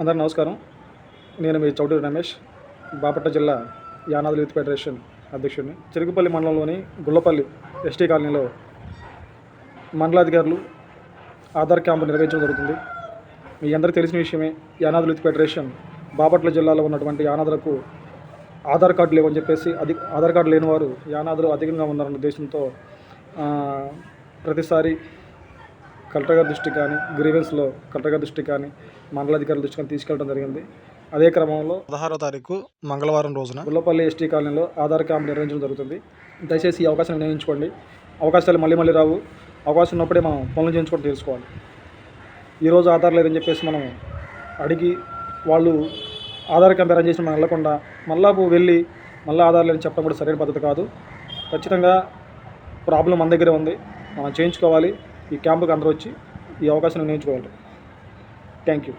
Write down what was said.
అందరు నమస్కారం. నేను మీ చౌటూరి రమేష్ బాపట్ల జిల్లా యానాదుల యూత్ ఫెడరేషన్ అధ్యక్షుడిని. చెరుకుపల్లి మండలంలోని గుల్లపల్లి ఎస్టీ కాలనీలో మండలాధికారులు ఆధార్ క్యాంపు నిర్వహించడం జరుగుతుంది. మీ అందరికీ తెలిసిన విషయమే యానాదుల యూత్ ఫెడరేషన్ బాపట్ల జిల్లాలో ఉన్నటువంటి యానాదులకు ఆధార్ కార్డు లేవని చెప్పేసి అది ఆధార్ కార్డు లేని వారు యానాదులు అధికంగా ఉన్నారన్న ఉద్దేశంతో ప్రతిసారి కలెక్టర్ గారి దృష్టికి కానీ గ్రీవెన్స్లో కలెక్టర్ గారి దృష్టికి కానీ మండలాధికారుల దృష్టికి కానీ తీసుకెళ్ళడం జరిగింది. అదే క్రమంలో పదహారో తారీఖు మంగళవారం రోజున గుల్లపల్లి ఎస్టీ కాలనీలో ఆధార్ క్యాంప్ నిర్వహించడం జరుగుతుంది. దయచేసి ఈ అవకాశం వినియోగించుకోండి అవకాశాలు మళ్ళీ మళ్ళీ రావు. అవకాశం ఉన్నప్పుడే మనం పనులు చేయించుకొని తెలుసుకోవాలి ఈరోజు ఆధార్ లేదని చెప్పేసి మనం అడిగి వాళ్ళు ఆధార్ క్యాంప్ అరేంజ్ చేసి మనం వెళ్ళకుండా మళ్ళా వెళ్ళి మళ్ళీ ఆధార్ లేదని చెప్పడం కూడా సరైన పద్ధతి కాదు. ఖచ్చితంగా ప్రాబ్లం మన దగ్గరే ఉంది. మనం చేయించుకోవాలి. ఈ క్యాంపుకి అందరూ వచ్చి ఈ అవకాశం వినియోగించుకోవాలి థ్యాంక్ యూ